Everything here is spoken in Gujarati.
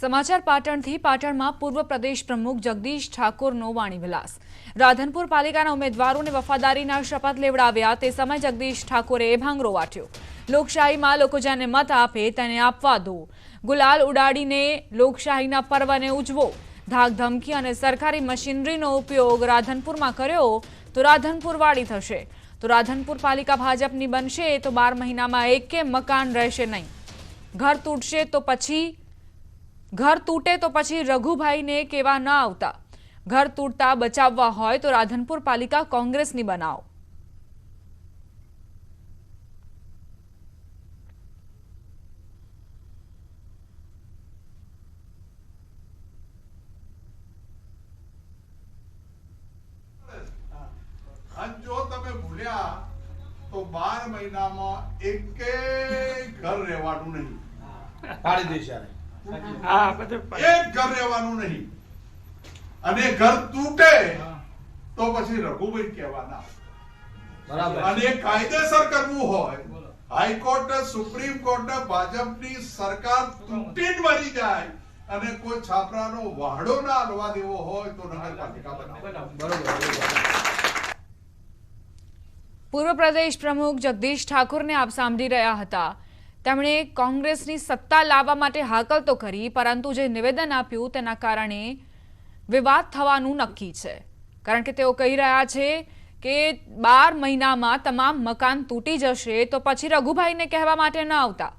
સમાચાર પાટણથી પાટણમાં પૂર્વ પ્રદેશ પ્રમુખ જગદીશ ઠાકોરનો વાણી વિલાસ. રાધનપુર પાલિકાના ઉમેદવારોને વફાદારીના શપથ લેવડાવ્યા તે સમય જગદીશ ઠાકોરે ભાંગરો વાટ્યો. લોકશાહીમાં લોકો જેને મત આપે તેને આપવા દો. ગુલાલ ઉડાડીને લોકશાહીના પર્વને ઉજવો. ધાક ધમકી અને સરકારી મશીનરીનો ઉપયોગ રાધનપુરમાં કર્યો તો રાધનપુર વાળી થશે. તો રાધનપુર પાલિકા ભાજપની બનશે તો બાર મહિનામાં એક કે મકાન રહેશે નહીં. ઘર તૂટશે તો પછી ઘર તૂટે તો પછી રઘુભાઈને કેવા ન આવતા. ઘર તૂટતા બચાવવા હોય તો રાધનપુર પાલિકા કોંગ્રેસની બનાવો. જો તમે ભૂલ્યા તો બાર મહિનામાં એક ઘર રહેવાનું નહીં. પાડી દઈશ બધું એક ઘર રહેવાનું નહીં. અને ઘર તૂટે તો પછી રઘુભાઈ કહેવાના. બરાબર. અને કાયદેસર કરવું હોય હાઈકોર્ટ સુપ્રીમ કોર્ટ ભાજપની સરકાર તૂટી જ મરી જાય અને કોઈ છાપરાનો વાહડો ના હલવા દેવો હોય તો નગરપાલિકા બનાવો. બરોબર. પૂર્વ પ્રદેશ પ્રમુખ જગદીશ ઠાકોરને આપ સાંભળી રહ્યા હતા. તેમણે કોંગ્રેસની સત્તા લાવવા માટે હાકલ તો કરી, પરંતુ જે નિવેદન આપ્યું તેના કારણે વિવાદ થવાનું નક્કી છે. કારણ કે તેઓ કહી રહ્યા છે કે બાર મહિનામાં તમામ મકાન તૂટી જશે તો પછી રઘુભાઈને કહેવા માટે ન આવતા.